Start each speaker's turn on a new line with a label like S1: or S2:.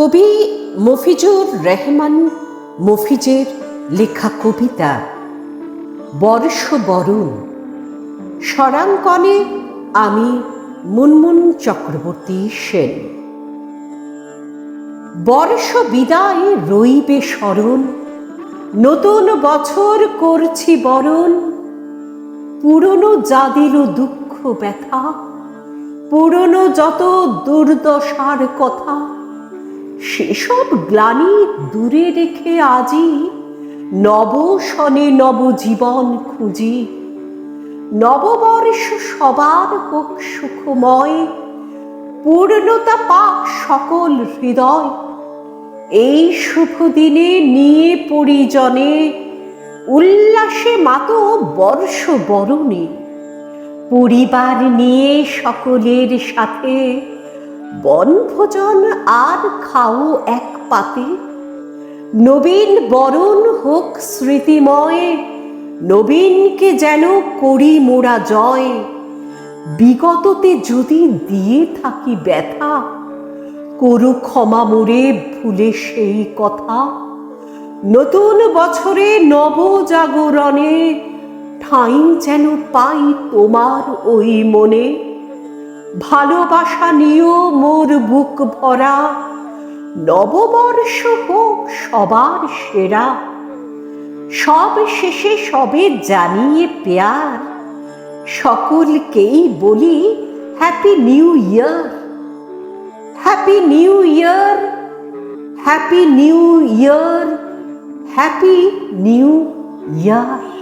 S1: কবি মফিজুর রহমান মফিজের লেখা কবিতা বর্ষ বরণ। স্বরাঙ্কনে আমি মুনমুন চক্রবর্তী সেন। বর্ষ বিদায় রইবে স্মরণ, নতুন বছর করছি বরণ। পুরনো যাদের দুঃখ ব্যথা, পুরনো যত দুর্দশার কথা সেসব গ্লানি দূরে রেখে আজি নব সনে নবজীবন খুঁজি। নববর্ষ সবার হোক সুখময়, পূর্ণতা পাক সকল হৃদয়। এই শুভ দিনে নিয়ে পরিজনে উল্লাসে মাতো বর্ষ বরণে। পরিবার নিয়ে সকলের সাথে বনভোজন আর খাও এক পাতে। নবীন বরণ হোক স্মৃতিময়, নবীনকে যেন করি মোরা জয়। বিগততে যদি দিয়ে থাকি ব্যথা, করু ক্ষমা মোরে ভুলে সেই কথা। নতুন বছরে নবজাগরণে ঠাঁই যেন পাই তোমার ওই মনে। ভালোবাসা নিও মোর বুক ভরা, নববর্ষ হোক সবার সেরা। সব শেষে সবে জানিয়ে পেয়ার, সকলকেই বলি happy new year. Happy new year, happy new year, happy new year.